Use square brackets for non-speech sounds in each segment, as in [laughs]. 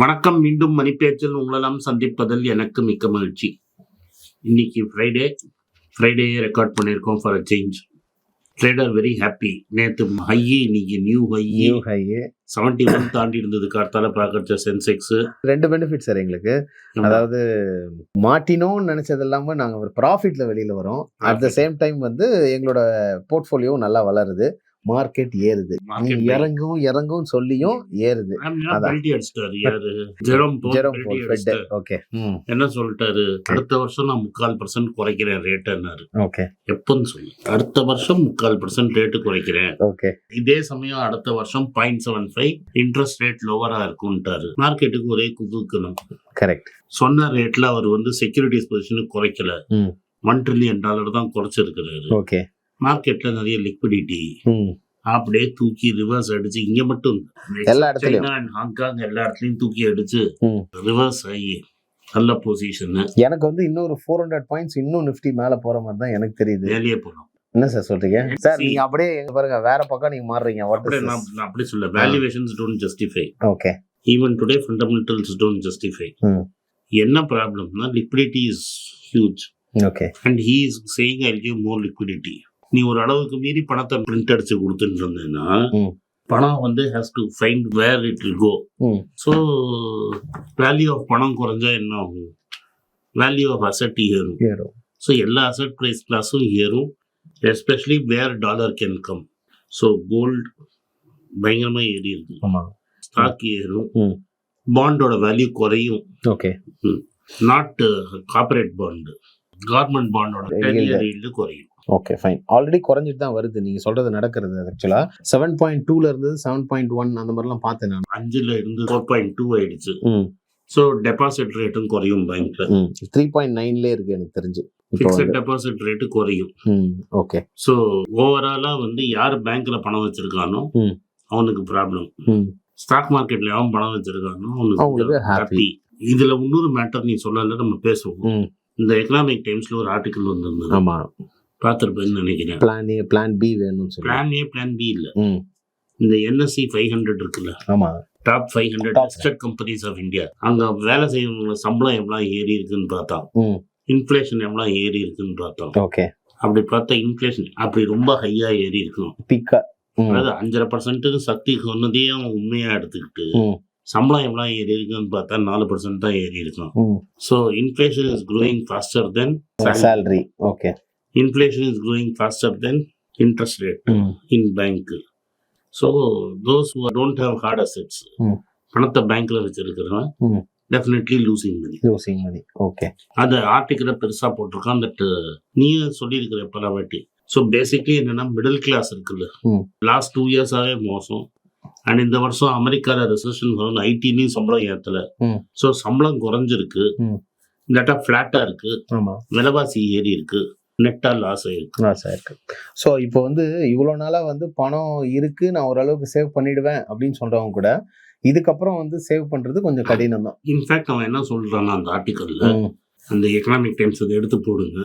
வணக்கம் மீண்டும் மணிப்பேச்சில் உங்களெல்லாம் சந்திப்பதில் எனக்கு மிக்க மகிழ்ச்சி. இன்னைக்கு ஃப்ரைடே ஃப்ரைடேயே ரெக்கார்ட் பண்ணியிருக்கோம் for a change trader very happy நேற்று ஹை இன்னைக்கு new high new high seventy one தாண்டி இருந்தது. கார்த்தால பார்க்கறச்ச சென்செக்ஸ் ரெண்டு பெனிஃபிட் சார் எங்களுக்கு. அதாவது மாட்டினோம்னு நினைச்சது இல்லாம நாங்க ஒரு ப்ராஃபிட்ல வெளியில வரோம். At the. சேம் டைம் வந்து எங்களோட போர்ட்ஃபோலியோ நல்லா வளருது. மார்க்கெட் ஏறுது. இறங்கும் இறங்கும் சொல்லியும் ஏறுது. ஓகே. என்ன சொல்லிட்டாரு? அடுத்த வருஷம் நான் முக்கால் பர்சன்ட் குறைக்கிறேன் ரேட்டுன்னாரு ஓகே. எப்போன்னு சொல்லு. அடுத்த வருஷம் முக்கால் பர்சன்ட் ரேட்டு குறைக்கிறேன். ஓகே. இதே சமயம் அடுத்த வருஷம் point seven five interest rate லோவரா இருக்கும்ட்டாரு. மார்க்கெட்டுக்கு ஒரே குதுக்கணும் கரெக்ட் சொன்ன ரேட்ல அவர் வந்து செக்யூரிட்டிஸ் பொசிஷனுக்கு குறைக்கல. ஒன் ட்ரில்லியன் டாலர் தான் குறைச்சிருக்கிறாரு. ஓகே. மார்க்கெட்ல நிறைய லிக்விடிட்டி அப்படியே தூக்கி ரிவர்ஸ் அடிச்சு இங்க மட்டும். எல்லா இடத்துலயும். சைனா and ஹாங்காங் எல்லா இடத்துலயும் தூக்கி அடிச்சு. ரிவர்ஸ் ஆகி நல்ல பொசிஷன் எனக்கு வந்து இன்னொரு ஃபோர் ஹண்ட்ரட் பாயிண்ட்ஸ் இன்னும் நிஃப்டி மேல போற மாதிரி தான் எனக்கு தெரியுது. வேலையே போனோம் என்ன சார் சொல்றீங்க? சார். நீங்க அப்படியே எங்க பாருங்க வேற பக்கம் நீங்க மாறுறீங்க. அப்படியே நான் நான் அப்படி சொல்ல valuations don't justify okay even today fundamentals don't justify. என்ன ப்ராப்ளம்னா liquidity is huge okay and he is saying I give more liquidity நீ ஒரு அளவுக்கு மீறி பணத்தை பிரிண்ட் அடிச்சு கொடுத்துட்டு இருந்தேன்னா. பணம் வந்து has to find where it will go so value of பணம் குறைஞ்சா என்ன ஆகும்? வேல்யூ ஆஃப் அசட் ஏறும். ஸோ எல்லா அசட் ப்ரைஸ் கிளாஸும் ஏறும். Especially where dollar can come so gold பயங்கரமாக ஏறி இருக்கு ஸ்டாக் ஏறும். பாண்டோட வேல்யூ குறையும். Okay not corporate bond government பாண்டோட. Yield குறையும். ஓகே ஃபைன் ஆல்ரெடி குறைஞ்சிட்டு தான் வருது. நீங்க சொல்றது நடக்கிறது ஆக்சுவலா செவன் பாயிண்ட் டூல இருந்து செவன் பாயிண்ட் ஒன் அந்த மாதிரிலாம் பார்த்தேன் நான். அஞ்சுல இருந்து ஃபோர் பாயிண்ட் டூ ஆயிடுச்சு. ஸோ டெபாசிட் ரேட்டும் குறையும் பேங்க்ல த்ரீ பாயிண்ட் நைன்லேயே இருக்கு எனக்கு தெரிஞ்சு. ஃபிக்ஸட் டெபாசிட் ரேட்டு குறையும். ஓகே ஸோ ஓவராலா வந்து யார் பேங்க்ல பணம் வச்சிருக்கானோ. அவனுக்கு ப்ராப்ளம் ஸ்டாக் மார்க்கெட்ல அவன் பணம் வச்சிருக்கானோ அவனுக்கு. ஹாப்பி இதுல இன்னொரு மேட்டர் நீ சொல்லல நம்ம பேசுவோம். இந்த எக்கனாமிக் டைம்ஸ்ல ஒரு ஆர்டிக்கல் வந்திருந்தது. ஆமா. பார்த்திருப்பேன்னு நினைக்கிறேன். பிளான் ஏ பிளான் பி வேணும்னு சொல்லி. பிளான் ஏ பிளான் பி இல்ல. இந்த என்எஸ்சி ஃபைவ் ஹண்ட்ரட் இருக்குல்ல. ஆமா. Top five hundred listed companies of India அங்க வேலை செய்யறவங்க சம்பளம் எவ்வளவு ஏறி இருக்குன்னு பார்த்தோம் ம். இன்ஃபிளேஷன் எவ்வளவு ஏறி இருக்குன்னு பார்த்தோம் ஓகே அப்படி பார்த்தா இன்ஃபிளேஷன் அப்படி ரொம்ப ஹையா ஏறி இருக்கும் பிக்கா அதாவது அஞ்சரை பர்சன்ட்டுக்கு சக்தி சொன்னதையும் அவன் உண்மையா எடுத்துக்கிட்டு சம்பளம் எவ்வளவு ஏறி இருக்குன்னு பார்த்தா நாலு பர்சன்ட் தான் ஏறி இருக்கும் so inflation is growing faster then salary okay inflation is growing faster then interest rate hmm in bank so those don't have hard assets hmm. பணத்தை பேங்க்ல வச்சிருக்கிறவன். Definitely losing money using money okay அந்த ஆர்டிக்கலை பெருசா போட்டிருக்கான். That நீயே சொல்லியிருக்கிற பல வாட்டி. ஸோ பேசிக்லி என்னன்னா மிடில் கிளாஸ் இருக்குல்ல. லாஸ்ட் டூ இயர்ஸாவே மோசம். அண்ட் இந்த வருஷம் அமெரிக்கால ரெசன் ஐடிலையும் சம்பளம் ஏத்தல. ஸோ சம்பளம் குறைஞ்சிருக்கு. இல்லாட்டா ஃபிளாட்டா இருக்கு. ஆமா. விலைவாசி ஏறி இருக்கு. நெட்டா லாஸ் ஆயிருக்கு ஆசை இருக்கு ஸோ இப்போ வந்து இவ்வளோ நாளாக வந்து பணம் இருக்கு நான் ஓரளவுக்கு சேவ் பண்ணிடுவேன் அப்படின்னு சொல்றவங்க கூட இதுக்கப்புறம் வந்து சேவ் பண்றது கொஞ்சம் கடினம் தான் இன்ஃபேக்ட் அவன் என்ன சொல்றான்னா அந்த ஆர்டிக்கல்ல அந்த எக்கனாமிக் டைம்ஸ் அதை எடுத்து போடுங்க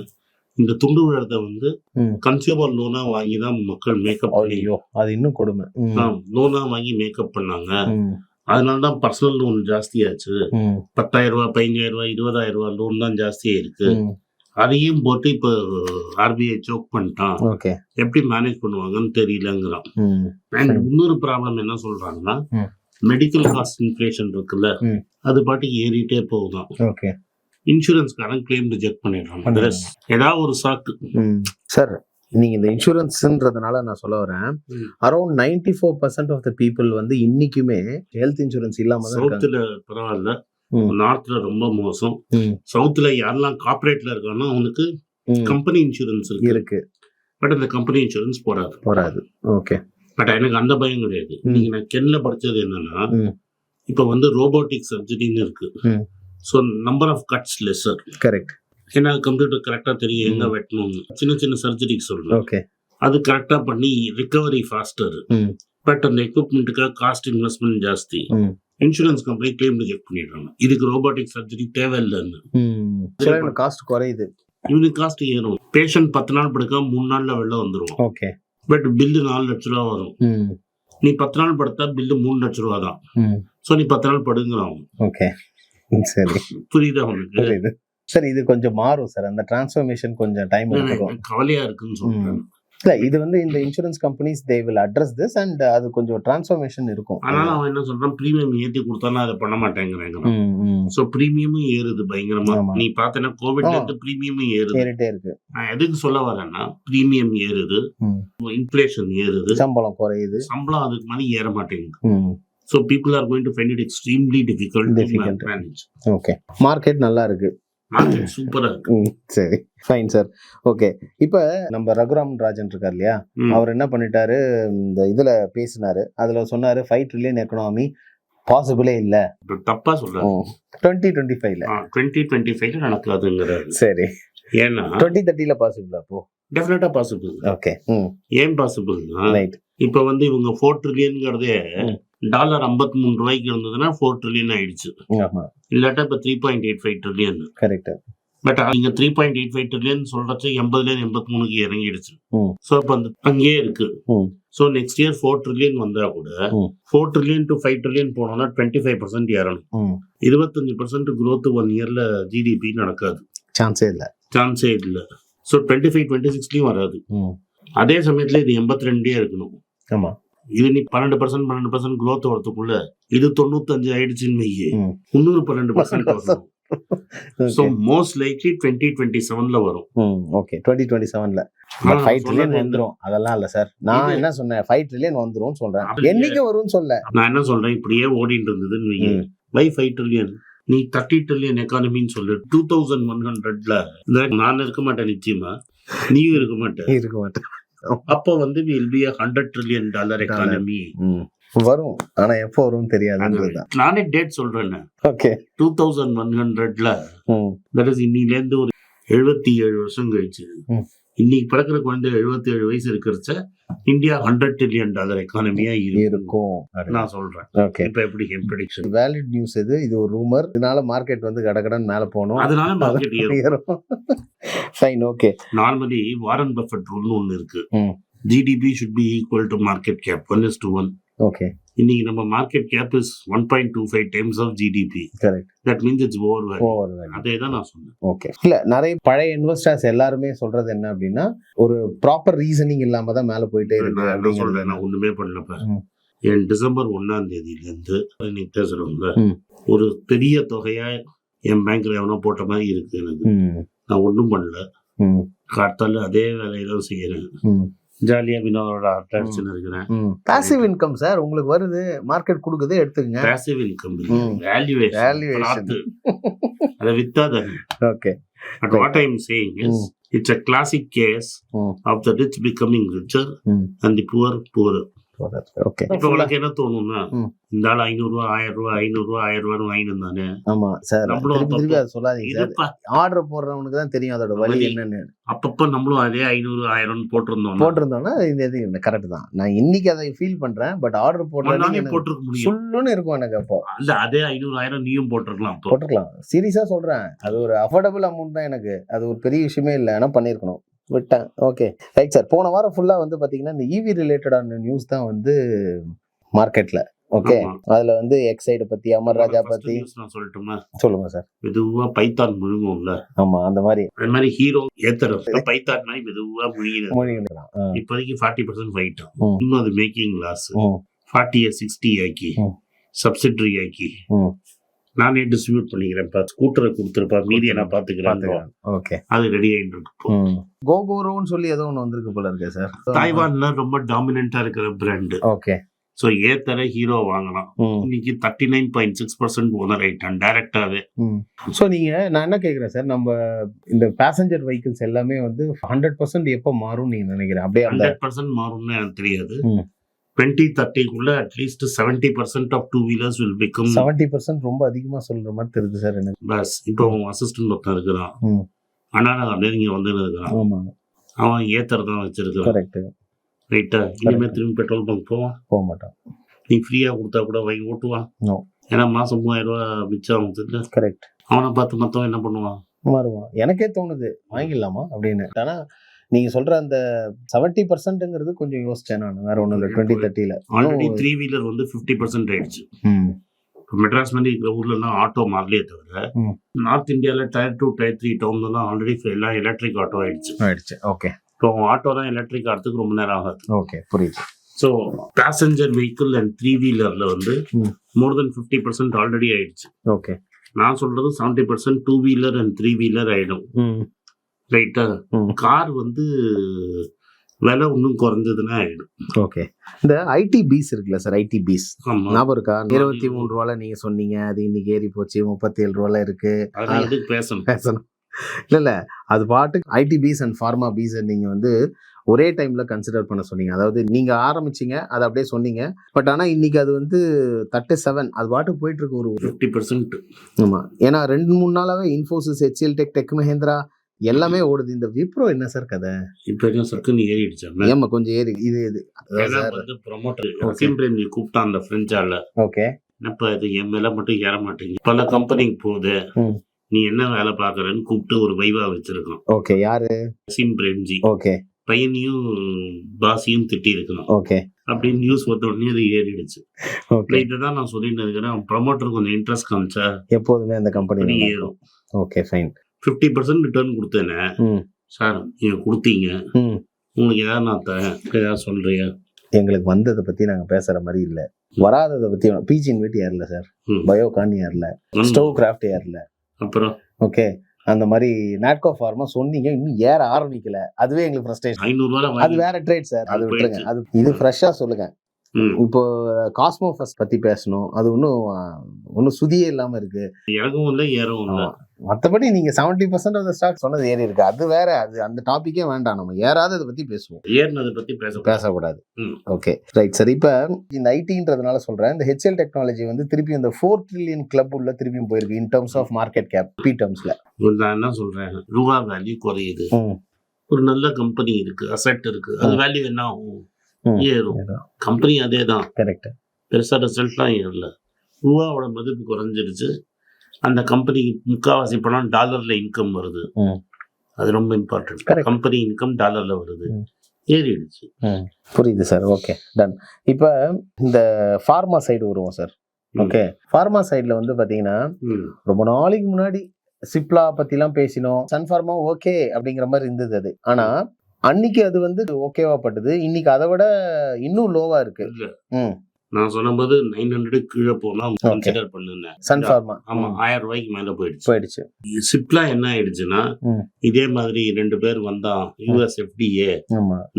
இந்த துண்டு விழத்தை வந்து. கன்சியூமர் லோனா வாங்கி தான் மக்கள் மேக்கப் ஐயோ அது இன்னும் கொடுமை. லோனா வாங்கி மேக்கப் பண்ணாங்க. அதனால தான் பர்சனல் லோன் ஜாஸ்தியாச்சு. பத்தாயிரம் ரூபாய் பதினஞ்சாயிரம் ரூபாய் இருபதாயிரம் ரூபாய் லோன் தான் ஜாஸ்தியா இருக்கு. அதையும் போட்டு இப்போ ஆர்பிஐ சோக் பண்ணிட்டான் ஓகே எப்படி மேனேஜ் பண்ணுவாங்கன்னு தெரியலங்கிறான். அண்ட். இன்னொரு ப்ராப்ளம் என்ன சொல்றாங்கன்னா. மெடிக்கல் காஸ்ட் இன்ஃபிளேஷன் இருக்குல்ல. அது பாட்டுக்கு ஏறிட்டே போகுதான் ஓகே இன்சூரன்ஸ்காரன் கிளைம் ரிஜெக்ட் பண்ணிடுறான். ஏதாவது ஒரு சாக்கு. சார் நீங்க இந்த இன்சூரன்ஸ்ன்றதுனால நான் சொல்ல வரேன். Around ninety four percent of the people வந்து இன்னைக்குமே ஹெல்த் இன்சூரன்ஸ் இல்லாம தான் பரவாயில்ல. நார்த்ல ரொம்ப மோசம். சவுத்துல யாரெல்லாம் கார்பரேட்ல இருக்கானோ அவனுக்கு. கம்பெனி இன்சூரன்ஸ் இருக்கு பட் அந்த கம்பெனி இன்சூரன்ஸ் போடாது வராது ஓகே பட் எனக்கு அந்த பயம் கிடையாது. நீங்க நான் கென்ல படிச்சது என்னன்னா. இப்ப வந்து ரோபோட்டிக் சர்ஜரின்னு இருக்கு. So number of cuts lesser correct ஏன்னா கம்ப்யூட்டர் கரெக்டா தெரியும் எங்க. வெட்டணும்னு சின்ன சின்ன சர்ஜரிக்கு சொல்றேன் ஓகே அது கரெக்டா பண்ணி ரிகவரி ஃபாஸ்டர். பட் அந்த எக்யூப்மெண்ட்டுக்கு காஸ்ட் இன்வெஸ்ட்மெண்ட் ஜாஸ்தி. இன்சூரன்ஸ் கம்பெனி கிளைம் ரிஜெக்ட் பண்ணிடுறாங்க. இதுக்கு ரோபோட்டிக் சர்ஜரி தேவையில்லைன்னு. காஸ்ட் குறையுது. இவனுக்கு காஸ்ட் ஏறும். பேஷண்ட் பத்து நாள் படுக்காம மூணு நாள்ல வெளில வந்துருவோம் ஓகே பட் பில்லு நாலு லட்ச ரூபா வரும். நீ பத்து நாள் படுத்தா பில்லு மூணு லட்ச ரூபா தான். ஸோ நீ பத்து நாள் படுங்கிறான் ஓகே [laughs] சரி. புரியுதா புரியுது. சார் இது கொஞ்சம் மாறும் சார் அந்த டிரான்ஸ்ஃபர்மேஷன் கொஞ்சம் டைம் கவலையா இருக்குன்னு சொல்றேன். இல்ல இது வந்து இந்த insurance companies they will address this and அது கொஞ்சம் டிரான்ஸ்ஃபர்மேஷன் இருக்கும். ஆனாலும் அவன் என்ன சொல்றான்? பிரீமியம் ஏத்தி கொடுத்தானா அதை பண்ண மாட்டேங்கிறாங்க. ஸோ பிரீமியமும் ஏறுது பயங்கரமா. நீ பார்த்தனா கோவிட்ல ஆ. இருந்து பிரீமியமும் ஏறுது. ஏறிட்டே இருக்கு. நான் எதுக்கு சொல்ல வரேன்னா பிரீமியம் ஏறுது. இன்ஃபிளேஷன் ஏறுது. சம்பளம் குறையுது. சம்பளம் அதுக்கு மாதிரி ஏற மாட்டேங்குது. So people are going to find it extremely difficult. Manage okay market நல்லா இருக்கு. சூப்பரா சரி. ஃபைன் சார் ஓகே இப்போ நம்ம ரகுராம் ராஜன் இருக்கார் இல்லையா. அவர் என்ன பண்ணிட்டாரு? இந்த இதுல பேசினாரு. அதுல சொன்னாரு ஃபைவ் ட்ரில்லியன் எக்கனாமி பாசிபிளே இல்ல. தப்பா சொல்றாரு. டுவெண்ட்டி டுவெண்ட்டி ஃபைவ்ல டுவெண்ட்டி டுவெண்ட்டி ஃபைவ்ல நடக்காதுங்கிறாரு. சரி. ஏன்னா டுவெண்ட்டி தேர்ட்டில பாசிபிள் அப்போ? டெஃபினட்டா பாசிபிள் ஓகே ஏன் பாசிபிள்னா ரைட் இப்ப வந்து இவங்க ஃபோர் ட்ரில்லியன்ங்கிறதே. டாலர் 53 மூணு ரூபாய்க்கு இருந்ததுன்னா ஃபோர் ட்ரில்லியன் ஆயிடுச்சு. இல்லாட்டா இப்ப three point eight five trillion correct but நீங்க three point eight five trillion சொல்றச்சு எண்பதுல இருந்து எண்பத்தி மூணுக்கு இறங்கிடுச்சு. ஸோ அப்ப அந்த அங்கேயே இருக்கு. So next year four trillion வந்தா கூட. Four trillion to five trillion போனோம்னா டுவெண்ட்டி ஃபைவ் பர்சன்ட் ஏறணும் இருபத்தஞ்சு பர்சன்ட் growth ஒன் இயர்ல ஜிடிபி நடக்காது. சான்ஸே இல்ல. சான்ஸே இல்லை. ஸோ டுவெண்ட்டி ஃபைவ் டுவெண்ட்டி சிக்ஸ்லயும் வராது அதே சமயத்துல இது எண்பத்தி ரெண்டே இருக்கணும். ஆமா. இது நீ பன்னெண்டு பர்சன்ட் பன்னெண்டு பர்சன்ட் growth வரதுக்குள்ள இது தொண்ணூத்தஞ்சு ஆயிடுச்சுன்னு வையே. முந்நூறு பன்னெண்டு percent so okay most likely twenty twenty செவன்ல வரும். ஓகே டுவெண்ட்டி டுவெண்ட்டி செவன்ல ஃபைவ் ட்ரில்லியன் வந்துரும். அதெல்லாம் இல்ல சார் நான் என்ன சொன்னேன்? ஃபைவ் ட்ரில்லியன் வந்துரும் சொல்றேன். என்னைக்கு வரும்னு சொல்ல? நான் என்ன சொல்றேன்? இப்படியே ஓடிட்டு இருந்ததுன்னு. வை ஃபைவ் ட்ரில்லியன் நீ தேர்ட்டி ட்ரில்லியன் எக்கானமின்னு சொல்லு. டூ தௌசண்ட் ஒன் ஹண்ட்ரட்ல நான் இருக்க மாட்டேன் நிச்சயமா. நீயும் இருக்க மாட்டேன் இருக்க மாட்டேன். அப்போ வந்து will be hundred trillion dollar economy. வரும். ஆனா எப்போ வரும்னு தெரியாதுன்றதுதான் நானே டேட் சொல்றேன் ஓகே. டூ தௌசண்ட் ஒன் ஹண்ட்ரட்ல தட் இஸ் இன்னிலேருந்து ஒரு எழுபத்தி ஏழு வருஷம் கழிச்சு. இன்னைக்கு பிறக்கிற குழந்தை எழுபத்தி ஏழு வயசு இருக்கிறச்ச இந்தியா ஹண்ட்ரட் ட்ரில்லியன் டாலர் எக்கானமியா இருக்கும். நான் சொல்றேன். ஓகே. இப்ப எப்படி ப்ரெடிக்ஷன் வேலிட் நியூஸ் இது இது ஒரு ரூமர் இதனால மார்க்கெட் வந்து கடகடன் மேல போகணும். அதனால மார்க்கெட் ஏறும். Fine okay normally Warren Buffett ரூல்னு ஒன்னு இருக்கு. GDP should be equal to market cap one is to one okay இன்னைக்கு நம்ம market cap is one point two five times of GDP correct that means it's over over அதே தான் நான் சொன்னேன். Okay இல்ல நிறைய பழைய இன்வெஸ்டர்ஸ் எல்லாருமே சொல்றது என்ன அப்படின்னா ஒரு ப்ராப்பர் ரீசனிங் இல்லாம தான் மேல போயிட்டே இருக்கு நான் சொல்றேன்? நான் ஒண்ணுமே பண்ணலப்ப. என் டிசம்பர் ஒன்னாம் தேதியில இருந்து இன்னைக்கு ம். ஒரு பெரிய தொகையா என் பேங்க்ல எவனோ போட்ட மாதிரி இருக்கு எனக்கு. நான் ஒண்ணும் பண்ணல. காத்தால அதே வேலையை தான் செய்யறேன் ஜாலியா வினோதோட அட்டாச்சுன்னு இருக்கிறேன். பாசிவ் இன்கம் சார் உங்களுக்கு வருது மார்க்கெட் கொடுக்குது எடுத்துக்கங்க பேசிவ் இன்கம். Valuation Valuation. அதை வித்தாத okay but what I am saying is. It's a classic case. Of the rich becoming richer. And the poor poor okay இப்ப உனக்கு என்ன தோணும்னா. இந்த ஆள் ஐநூறு ரூபா ஆயிரம் ரூபா ஐநூறு ரூபா ஆயிரம் ரூபான்னு வாங்கிட்டு தானே ஆமா சார் நம்மளும் சொல்லாதீங்க ஆர்டர் போடுறவனுக்கு தான் தெரியும் அதோட வழி வலி. என்னன்னு. அப்பப்ப நம்மளும் அதே ஐநூறு ஆயிரம்னு போட்டிருந்தோம் போட்டிருந்தோம்னா இந்த இது கரெக்ட் தான். நான் இன்னைக்கு அதை ஃபீல் பண்றேன் பட் ஆர்டர் எனக்கு போட்டிருக்க முடியும். சுள்ளுன்னு இருக்கும் எனக்கு அப்போ. இல்ல அதே ஐநூறு ஆயிரம் நீயும் போட்டிருக்கலாம் அப்போ. போட்டுக்கலாம் சீரியஸா சொல்றேன். அது ஒரு அஃபோர்டபுள் அமௌண்ட் தான் எனக்கு. அது ஒரு பெரிய விஷயமே இல்லை. ஆனா பண்ணியிருக்கணும். விட்டேன் ஓகே ரைட் சார் போன வாரம் ஃபுல்லா வந்து பாத்தீங்கன்னா இந்த இவி ரிலேட்டடான நியூஸ் தான் வந்து மார்க்கெட்ல ஓகே. அதுல வந்து எக்ஸைடு பத்தி அமர் ராஜா பத்தி. சொல்லட்டுமா? சொல்லுங்க சார் மெதுவா பைத்தான் முழுங்கும்ல. ஆமா அந்த மாதிரி. அது மாதிரி ஹீரோ ஏத்தர பைத்தான் மாதிரி மெதுவா முழுகிது மொழிகள் ஆ. இப்போதைக்கு ஃபார்ட்டி பர்சன்ட் ஃபைட்டா ம். இன்னும் அது மேக்கிங் லாஸ் ஃபார்ட்டியை சிக்ஸ்டி ஆக்கி. சப்சிடரி ஆக்கி. நானே டிஸ்ட்ரிபியூட் பண்ணிக்கிறேன்ப்பா ஸ்கூட்டரை கொடுத்துருப்பா. மீதியை நான் பாத்துக்கிறேன். பாத்துக்கலாம் ஓகே அது ரெடி ஆயிட்டு இருக்கு. கோகோரோன்னு சொல்லி ஏதோ ஒன்று வந்திருக்கு போல இருக்கே சார். தாய்வான்ல ரொம்ப டாமினண்டா இருக்கிற பிராண்ட் ஓகே சோ ஏத்தர ஹீரோ வாங்கலாம். இன்னைக்கு thirty nine point six percent owner ஆயிட்டான் டைரக்டாவே ஸோ நீங்க நான் என்ன கேட்குறேன் சார்? நம்ம இந்த பேசஞ்சர் வெஹிக்கிள்ஸ் எல்லாமே வந்து ஹண்ட்ரட் பர்சன்ட் எப்போ மாறும் நீங்க நினைக்கிறேன் அப்படியே ஹண்ட்ரட் பர்சன்ட் மாறும்னு எனக்கு தெரியாது. Twenty தேர்ட்டிக்குள்ள at least seventy percent of two wheelers will become seventy percent ரொம்ப அதிகமா சொல்ற மாதிரி தெரியுது சார் எனக்கு. பஸ். இப்போ அவன் அசிஸ்டன்ட் ஒருத்தன் இருக்கிறான். நான் அப்படியே இங்க வந்து இருக்கிறான் அவன் ஏத்தர் தான் வச்சிருக்கான் கரெக்ட் ரைட்டா இனிமே திரும்பி பெட்ரோல் பங்க் போவான்? போக மாட்டோம் நீ ஃப்ரீயா கொடுத்தா கூட வாங்கி ஓட்டுவான். ஏன்னா மாசம் மூவாயிரம் ரூபாய் மிச்சம் ஆகுது கரெக்ட் அவனை பார்த்து மத்தவன் என்ன பண்ணுவான்? மாறுவான் எனக்கே தோணுது. வாங்கிடலாமா அப்படின்னு. ஆனா நீங்க சொல்ற அந்த செவன்டி பர்சன்ட்ங்கிறது கொஞ்சம் யோசிச்சேன் நான். வேற ஒண்ணும் இல்லை. டுவெண்ட்டி தேர்ட்டில ஆல்ரெடி த்ரீ வீலர் வந்து ஃபிஃப்டி பர்சன்ட் ஆயிடுச்சு. இப்போ மெட்ராஸ் மாதிரி இருக்கிற ஊர்லலாம் ஆட்டோ மாறலையே தவிர. நார்த் இந்தியாவில் டயர் டூ டயர் த்ரீ டவுன்லாம் ஆல்ரெடி எல்லாம் எலக்ட்ரிக் ஆட்டோ ஆயிடுச்சு. ஆயிடுச்சு. ஓகே இப்போ ஆட்டோ தான் எலக்ட்ரிக் ஆகிறதுக்கு ரொம்ப நேரம் ஆகாது. ஓகே புரியுது. So passenger vehicle and three வீலரில் வந்து. More then fifty percent already ஆயிடுச்சு. ஓகே நான் சொல்றது seventy percent two wheeler and three wheeler ஆயிடும் ரைட்டா. கார் வந்து விலை இன்னும் குறைஞ்சதுன்னா ஆயிடும். ஓகே. இந்த ஐடி பீஸ் இருக்குல்ல சார் ஐடி பீஸ் ஞாபகம் இருக்கா? இருபத்தி மூணு ரூபால நீங்க சொன்னீங்க அது இன்னைக்கு ஏறி போச்சு முப்பத்தி ஏழு ரூபால இருக்கு. பேசணும். பேசணும். இல்ல இல்ல அது பாட்டுக்கு IT piece and pharma piece நீங்க வந்து ஒரே டைம்ல கன்சிடர் பண்ண சொன்னீங்க. அதாவது நீங்க ஆரம்பிச்சீங்க அதை அப்படியே சொன்னீங்க. பட் ஆனா இன்னைக்கு அது வந்து தேர்ட்டி செவன் அது பாட்டுக்கு போயிட்டு இருக்கு ஒரு ஃபிஃப்டி பர்சன்ட் ஆமா. ஏன்னா ரெண்டு மூணு நாளாவே Infosys HCL tech tech Mahindra எல்லாமே ஓடுது. இந்த விப்ரோ என்ன சார் கதை? இப்போ என்ன சர்க்குன்னு ஏறிடுச்சாங்க ஏமா கொஞ்சம் ஏறி. இது இது. வந்து ப்ரொமோட்டர் வசீம் பிரேம்ஜி கூப்பிட்டா அந்த ஃப்ரெஞ்சால ஓகே என்னப்பா இது? என் மேல மட்டும் ஏற மாட்டேங்குது பல கம்பெனிக்கு போகுது. நீ என்ன வேலை பாக்குறன்னு கூப்பிட்டு ஒரு வைவா வச்சிருக்கோம். ஓகே யாரு? வசீம் பிரேம்ஜி ஓகே பையனையும் பாசியும் திட்டி இருக்கணும் ஓகே அப்படின்னு நியூஸ் வந்த உடனே அது ஏறிடுச்சு. ஓகே இதை தான் நான் சொல்லிட்டு இருக்கிறேன். ப்ரொமோட்டர் கொஞ்சம் இன்ட்ரெஸ்ட் காமிச்சா எப்போதுமே அந்த கம்பெனி ஏறும். Okay fine fifty percent return கொடுத்தேனே sir நீங்க கொடுத்தீங்க. உங்களுக்கு ஏதாவது நான் தரேன் ஏதாவது சொல்றியா? எங்களுக்கு வந்ததை பத்தி நாங்க பேசுற மாதிரி இல்ல. வராததை பத்தி பிஜி இன்வெட் ஏறல சார். பயோகான் ஏறல. ம். ஸ்டோவ் கிராஃப்ட் ஏறல. அப்புறம்? ஓகே. அந்த மாதிரி நாட்கோ ஃபார்மா சொன்னீங்க இன்னும் ஏற ஆரம்பிக்கல. அதுவே எங்களுக்கு ஃப்ரஸ்ட்ரேஷன் அது வேற ட்ரேட் சார். அது விட்டுருங்க. அது இது ஃப்ரெஷ்ஷா சொல்லுங்க. ம். இப்போ காஸ்மோ ஃபஸ்ட் பத்தி பேசணும். அது ஒன்றும் ஒன்றும் சுதியே இல்லாம இருக்கு. இறங்கவும் இல்லை ஏறவும் இல்லை. மற்றபடி நீங்க செவன்டி பர்சன்ட் ஆஃப் ஸ்டாக் சொன்னது ஏறி இருக்கு. அது வேற அது அந்த டாபிக்கே வேண்டாம். நம்ம ஏறாததை பத்தி பேசுவோம். ஏறினதை பத்தி பேச பேசக்கூடாது. ஓகே. ரைட் சார் இப்போ இந்த ஐடின்றதுனால சொல்றேன். இந்த ஹெச்எல் டெக்னாலஜி வந்து திருப்பி இந்த ஃபோர் ட்ரில்லியன் கிளப் உள்ள திருப்பியும் போயிருக்கு in terms of market cap B டர்ம்ஸ்ல நான் என்ன சொல்றேன்? ரூபா வேல்யூ குறையுது. ஒரு நல்ல கம்பெனி இருக்கு அசெட் இருக்கு. அது. வேல்யூ என்ன ஆகும். ஏறும். கம்பெனி அதே தான் கரெக்ட். பெருசா ரிசல்ட்லாம் ஏறல. ரூபாவோட மதிப்பு குறைஞ்சிருச்சு அந்த கம்பெனிக்கு முக்காவாசி பணம் டாலர்ல இன்கம் வருது. அது ரொம்ப இம்பார்ட்டன்ட். கம்பெனி இன்கம் டாலர்ல வருது. ஏறிடுச்சு. புரியுது சார். ஓகே. டன் இப்போ இந்த ஃபார்மா சைடு வருவோம் சார். ஓகே. ஃபார்மா சைடில் வந்து பார்த்தீங்கன்னா. ரொம்ப நாளைக்கு முன்னாடி சிப்லா பத்திலாம் பேசினோம். சன்ஃபார்மா ஓகே அப்படிங்கிற மாதிரி இருந்தது அது. ஆனா அன்னைக்கு அது வந்து ஓகேவா பட்டது. இன்னைக்கு அதை விட இன்னும் லோவா இருக்கு. நான் சொன்னபோது நைன் ஹண்ட்ரட் கீழே போனா கன்சிடர் பண்ணுனேன். சன்ஃபார்மா ஆமா ஆயிரம் ரூபாய்க்கு மேல போயிடுச்சு. போயிடுச்சு. சிப்லா என்ன ஆயிடுச்சுன்னா. இதே மாதிரி ரெண்டு பேர் வந்தான் யூஎஸ் எஃப்டிஏ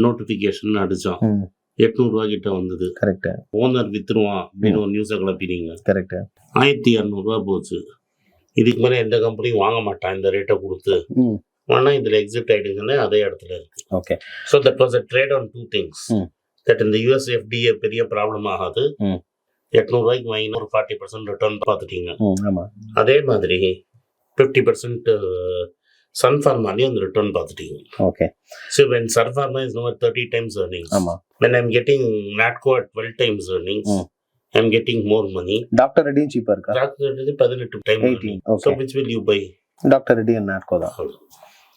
நோட்டிபிகேஷன் அடிச்சான். ம். எட்நூறு ரூபாய் கிட்ட வந்தது. கரெக்ட் ஓனர் வித்துருவான் அப்படின்னு ஒரு நியூஸை கிளப்பினீங்க. கரெக்ட் ஆயிரத்தி இரநூறுவா போச்சு. இதுக்கு மேலே எந்த கம்பெனியும் வாங்க மாட்டான் இந்த ரேட்டை கொடுத்து. ஆனா இதுல எக்ஸிட் ஆயிடுங்கன்னு அதே இடத்துல இருக்கு. Okay so that was a trade on two things. That இந்த யூஎஸ் எஃப்டிஏ பெரிய ப்ராப்ளம் ஆகாது. ம். எட்நூறுவாய்க்கு வாங்கினா ஒரு ஃபார்ட்டி பர்சன்ட் ரிட்டர்ன் பார்த்துட்டீங்க அதே மாதிரி ஃபிஃப்டி பர்சன்ட் சன்ஃபார்மாலையும் அந்த ரிட்டர்ன் பார்த்துட்டீங்க okay so when Sun Pharma is நோவர் thirty times when I'm getting NATCO at 12 times earnings, Mm. I'm getting more money. Doctor ரெட்டியும் சீப்பா இருக்கா? டாக்டர் பதினெட்டு time so which will you buy doctor Reddy Natco தான்.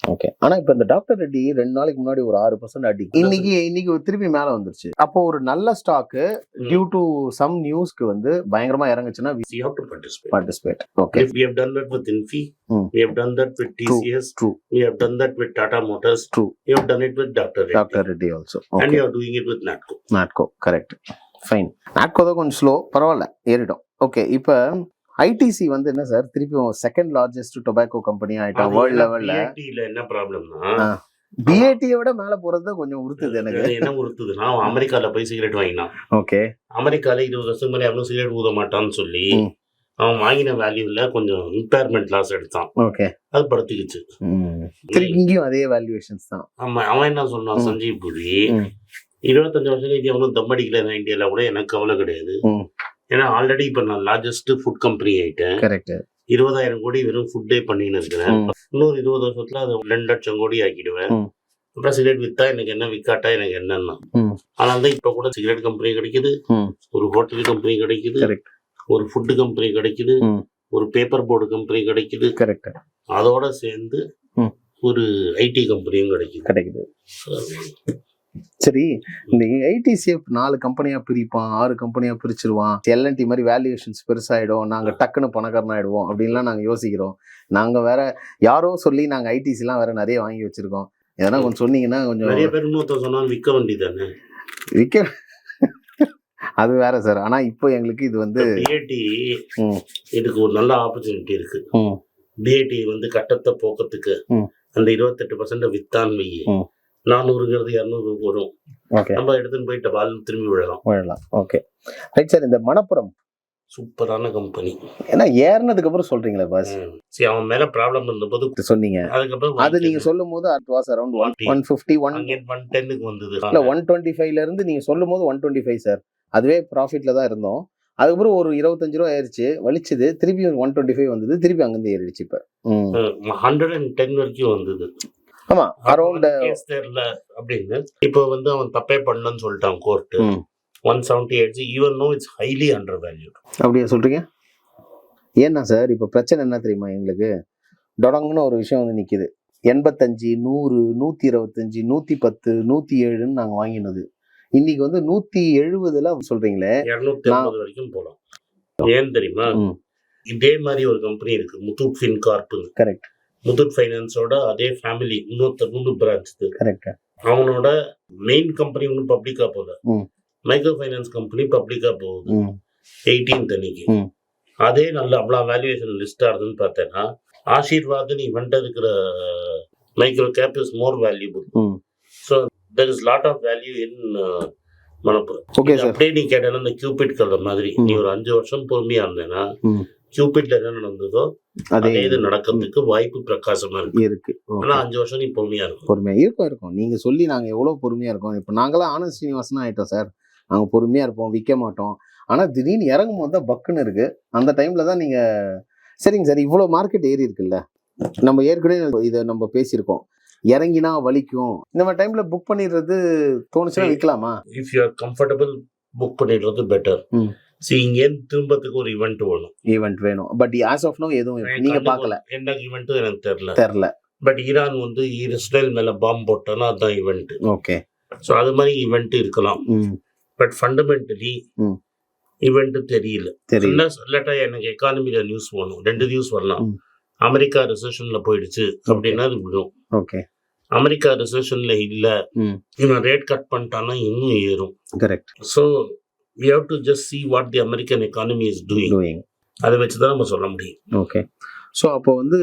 Okay ஆனா இப்ப இந்த doctor Reddy ரெண்டு நாளைக்கு முன்னாடி ஒரு ஆறு பர்சன்ட் அடி. இன்னைக்கு இன்னைக்கு திருப்பி மேல வந்துருச்சு. அப்போ ஒரு நல்ல ஸ்டாக்கு டியூ டு சம் நியூஸ்க்கு வந்து பயங்கரமா இறங்குச்சுன்னா you have to participate. Participate okay that with Infi, Mm. we have done that with True, TCS, true. we have done that with Tata Motors, True. you have done it with Dr. Reddy, doctor Reddy also okay you are doing it with NATCO. Natco correct fine Natco தான் கொஞ்சம் slow பரவாயில்ல ஏறிடும். Okay இப்போ ITC வந்து என்ன sir? திருப்பி second largest tobacco company ஆயிட்டா world லெவல்ல என்ன ப்ராப்ளம்னா. பிஏடியை விட மேல போறது கொஞ்சம் உறுத்துது எனக்கு. என்ன உறுத்துதுன்னா அமெரிக்கால போய் சிகரெட் வாங்கினான் ஓகே. அமெரிக்கால இருபது வருஷம் மேலே அவனும் சிகரெட் ஊத மாட்டான்னு சொல்லி. அவன் வாங்கின வேல்யூல கொஞ்சம் இம்பேர்மெண்ட் லாஸ் எடுத்தான். ஓகே. அது படுத்துக்கிச்சு. இங்கேயும் அதே வேல்யூவேஷன்ஸ் தான். ஆமா அவன் என்ன சொன்னான். சஞ்சீவ் புரி. இருபத்தஞ்சு வருஷம் கழிச்சு அவனும் தம் அடிக்கல இந்தியால கூட எனக்கு கவலை கிடையாது. ஏன்னா ஆல்ரெடி இப்ப நான் லார்ஜஸ்ட் ஃபுட் கம்பெனி ஆயிட்டேன். கரெக்ட் இருபதாயிரம் கோடி வெறும் ஃபுட்டே பண்ணின்னு இருக்கிறேன். இன்னொரு இருபது வருஷத்துல அது ரெண்டு லட்சம் கோடி ஆக்கிடுவேன். அப்புறம் சிகரெட் வித்தா எனக்கு என்ன விக்காட்டா எனக்கு என்னன்னா. அதனால தான் இப்ப கூட சிகரெட் கம்பெனி கிடைக்குது. ஒரு ஹோட்டல் கம்பெனி கிடைக்குது. ஒரு ஃபுட் கம்பெனி கிடைக்குது. ஒரு பேப்பர் போர்டு கம்பெனி கிடைக்குது. கரெக்ட் அதோட சேர்ந்து. ஒரு ஐடி கம்பெனியும் கிடைக்குது. கிடைக்குது. சரி இந்த ஐடிசிஎஃப் நாலு கம்பெனியா பிரிப்பான் ஆறு கம்பெனியா பிரிச்சிருவான். எல்என்டி மாதிரி வேல்யூவேஷன்ஸ் பெருசாயிடும். நாங்க டக்குன்னு பணக்காரன் ஆயிடுவோம். அப்படின்லாம் நாங்க யோசிக்கிறோம். நாங்க வேற யாரோ சொல்லி நாங்க ஐடிசி எல்லாம் வேற நிறைய வாங்கி வச்சிருக்கோம். எதனா கொஞ்சம் சொன்னீங்கன்னா கொஞ்சம் நிறைய பேர் இன்னொருத்தர் சொன்னாலும் விற்க வேண்டியதானே விற்க [laughs] அது வேற சார் ஆனா இப்போ எங்களுக்கு இது வந்து பிஏடி இதுக்கு ஒரு நல்ல ஆப்பர்ச்சுனிட்டி இருக்கு. பிஏடி வந்து கட்டத்தை போக்கத்துக்கு. அந்த இருபத்தெட்டு பர்சன்ட் வித்தான் வை ம். நானூறுங்கிறது இரநூறு வரும். ஓகே நம்ம எடுத்துன்னு போயிட்டு பால் திரும்பி விழலாம் விழலாம் ஓகே ரைட் சார் இந்த மணப்புறம். சூப்பரான கம்பெனி ஏன்னா ஏறினதுக்கு அப்புறம் சொல்றீங்களே பாஸ் சரி அவன் மேல ப்ராப்ளம் இருந்தபோது சொன்னீங்க. அதுக்கப்புறம் அது நீங்க சொல்லும் போது at was around one one fifty one one டென்னுக்கு வந்தது. இல்ல ஒன் டுவெண்ட்டி ஃபைவ்ல இருந்து நீங்க சொல்லும் போது ஒன் டுவெண்ட்டி ஃபைவ் சார் அதுவே ப்ராஃபிட்ல தான் இருந்தோம். அதுக்கப்புறம் ஒரு இருபத்தஞ்சு ரூபா ஆயிருச்சு வலிச்சது. திருப்பி ஒன் டுவெண்ட்டி ஃபைவ் வந்தது. திருப்பி அங்கிருந்து ஏறிடுச்சு இப்ப. ஹண்ட்ரட் அண்ட் டென் வரைக்கும் வந்தது. ஆமா அரௌண்ட் கேஸ் தெரியல அப்படின்னு. இப்போ வந்து அவன் தப்பே பண்ணலன்னு சொல்லிட்டான் கோர்ட் ஒன் செவன்டி ஆயிடுச்சு even no it's highly under value அப்படியா சொல்றீங்க? ஏன்னா சார் இப்ப பிரச்சனை என்ன தெரியுமா எங்களுக்கு? டொடங்குன்னு ஒரு விஷயம் வந்து நிக்குது. எண்பத்தஞ்சு நூறு நூத்தி இருபத்தஞ்சு நூத்தி பத்து நூத்தி ஏழுன்னு நாங்க வாங்கினது. இன்னைக்கு வந்து நூத்தி எழுபதுல சொல்றீங்களே இரநூத்தி ஐம்பது வரைக்கும் போகலாம் ஏன் தெரியுமா. இதே மாதிரி ஒரு கம்பெனி இருக்கு முத்தூட் ஃபின் கார்ப்னு கரெக்ட் முத்தூட் ஃபைனான்ஸோட அதே ஃபேமிலி இன்னொருத்தர் மூணு பிரான்ச் கரெக்ட் அவனோட மெயின் கம்பெனி ஒன்றும் பப்ளிக்கா போகல. மைக்ரோ ஃபைனான்ஸ் கம்பெனி பப்ளிக்கா போகுது. எயிட்டீன் அன்னைக்கு. அதே நல்ல அவ்வளோ வேல்யூவேஷன் லிஸ்ட் ஆகுதுன்னு பார்த்தேன்னா ஆசீர்வாத் நீ வந்துட்டு இருக்கிற micro cap is more valuable so there is lot of value in sir அப்படியே நீ கேட்டேன்னா இந்த கியூபிட் கலர் மாதிரி. நீ ஒரு அஞ்சு வருஷம் பொறுமையா இருந்தேன்னா. கியூபிட்ல என்ன நடந்ததோ அதே இது நடக்கிறதுக்கு வாய்ப்பு பிரகாசமா இருக்கு. இருக்கு. ஆனா அஞ்சு வருஷம் நீ பொறுமையா இருக்கும் பொறுமையா இருக்கும் இருக்கும் நீங்க சொல்லி நாங்க எவ்வளவு பொறுமையா இருக்கோம். இப்போ நாங்களாம் ஆனந்த் ஸ்ரீனிவாசன் ஆயிட்டோம் சார். நாங்க பொறுமையா இருப்போம் விற்க மாட்டோம். ஆனா திடீர்னு இறங்கும் போது தான் பக்குன்னு இருக்கு. அந்த டைம்ல தான் நீங்க சரிங்க சார். இவ்வளவு மார்க்கெட் ஏறி இருக்குல்ல. நம்ம ஏற்கனவே இதை நம்ம பேசியிருக்கோம். இறங்கினா வலிக்கும். இந்த மாதிரி டைம்ல புக் பண்ணிடுறது தோணுச்சுன்னா. விற்கலாமா if you are comfortable book பண்ணிடுறது பெட்டர் சி இங்கேருந்து திரும்பத்துக்கு ஒரு ஈவெண்ட் வேணும் ஈவெண்ட் வேணும். பட் ஆஸ் ஆஃப் நோ எதுவும் நீங்க பார்க்கல. என்ன ஈவெண்ட்டும் எனக்கு தெரியல. தெரில பட் ஈரான் வந்து இஸ்ரேல் மேல பாம்பு போட்டோன்னா அதுதான் ஈவெண்ட் ஓகே ஸோ அது மாதிரி ஈவெண்ட் இருக்கலாம். But fundamentally. ஈவெண்ட் தெரியல. என்ன இல்லாட்டா எனக்கு எக்கானமில நியூஸ் வேணும். ரெண்டு நியூஸ் வரலாம். அமெரிக்கா ரிசெஷன்ல போயிடுச்சு அப்படின்னா அது விடும். ஓகே அமெரிக்கா ரிசெஷன்ல இல்ல. இவன் ரேட் கட் பண்ணிட்டான்னா இன்னும் ஏறும். Correct so we have to just see what the American economy is doing doing அதை வச்சு தான் நம்ம சொல்ல முடியும். ஓகே ஸோ அப்போ வந்து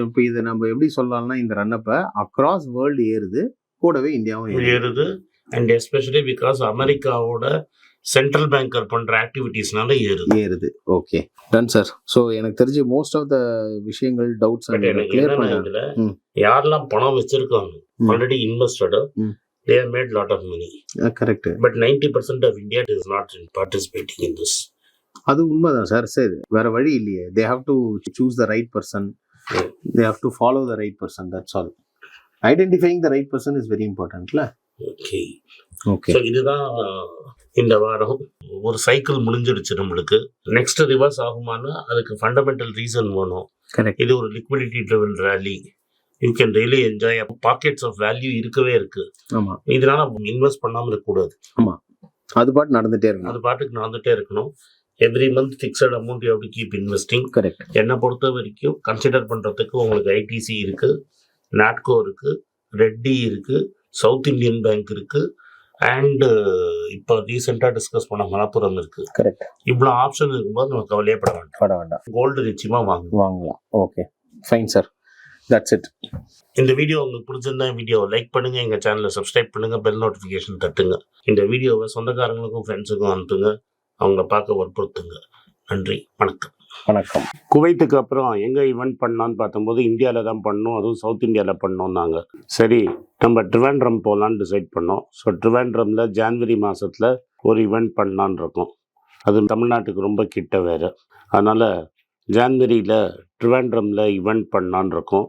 இப்போ இதை நம்ம எப்படி சொல்லலாம்னா இந்த ரன்னப்பை அக்ராஸ் வேர்ல்டு ஏறுது கூடவே இந்தியாவும் ஏறுது. அண்ட் எஸ்பெஷலி பிகாஸ் அமெரிக்காவோட சென்ட்ரல் பேங்கர் பண்ற ஆக்டிவிட்டீஸ்னால ஏறுது. ஏறுது. ஓகே டன் சார் ஸோ எனக்கு தெரிஞ்சு மோஸ்ட் ஆஃப் த விஷயங்கள் டவுட்ஸ் கிளியர் பண்ண. யாரெல்லாம் பணம் வச்சிருக்காங்க. Already invested are made lot of money correct but ninety percent of India is not participating in this அது உண்மைதான் சார் சரி வேற வழி இல்லையே. They have to choose the right person they have to follow the right person that's all identifying the right person is very இம்பார்ட்டன்ட்ல okay okay so இதுதான் இந்த வாரம் ஒரு சைக்கிள் முடிஞ்சிடுச்சு நம்மளுக்கு. நெக்ஸ்ட் ரிவர்ஸ் ஆகுமானா அதுக்கு ஃபண்டமெண்டல் ரீசன் வேணும். இது ஒரு liquidity driven rally you can really enjoy pockets of value இருக்கவே இருக்கு. ஆமா. இதனால இன்வெஸ்ட் பண்ணாம இருக்கக்கூடாது அது பாட்டு நடந்துட்டே இருக்கும் அது பாட்டுக்கு நடந்துட்டே இருக்கணும். Every month fixed amount you to keep investing correct என்னை பொறுத்த வரைக்கும் கன்சிடர் பண்றதுக்கு உங்களுக்கு ஐடிசி இருக்கு நாட்கோ இருக்கு ரெட்டி இருக்கு சவுத் இந்தியன் பேங்க் இருக்கு அண்ட் இப்போ ரீசெண்டாக டிஸ்கஸ் பண்ண மலப்புரம் இருக்கு. கரெக்ட் இவ்வளோ ஆப்ஷன் இருக்கும்போது நம்ம கவலையே பட வேண்டாம். பட வேண்டாம். கோல்டு நிச்சயமா வாங்கணும். வாங்கலாம். Okay fine sir that's it இந்த வீடியோ உங்களுக்கு பிடிச்சிருந்தா வீடியோவை லைக் பண்ணுங்க எங்க சேனலை சப்ஸ்கிரைப் பண்ணுங்க பெல் நோட்டிஃபிகேஷன் தட்டுங்க. இந்த வீடியோவை சொந்தக்காரங்களுக்கும் ஃப்ரெண்ட்ஸுக்கும் அனுப்புங்க. அவங்கள பார்க்க வற்புறுத்துங்க. நன்றி வணக்கம். வணக்கம். குவைத்துக்கு அப்புறம் எங்கே ஈவெண்ட் பண்ணலான்னு பார்த்தம்போது இந்தியாவில் தான் பண்ணோம் அதுவும் சவுத் இந்தியாவில் பண்ணோம் நாங்கள் சரி நம்ம ட்ரிவாண்ட்ரம் போகலான்னு டிசைட் பண்ணோம். ஸோ ட்ரிவாண்ட்ரமில் ஜான்வரி மாதத்தில் ஒரு ஈவெண்ட் பண்ணலான்னு இருக்கோம். அது தமிழ்நாட்டுக்கு ரொம்ப கிட்ட வேறு. அதனால் ஜான்வரியில் ட்ரிவாண்ட்ரமில் ஈவெண்ட் பண்ணலான்னு இருக்கோம்.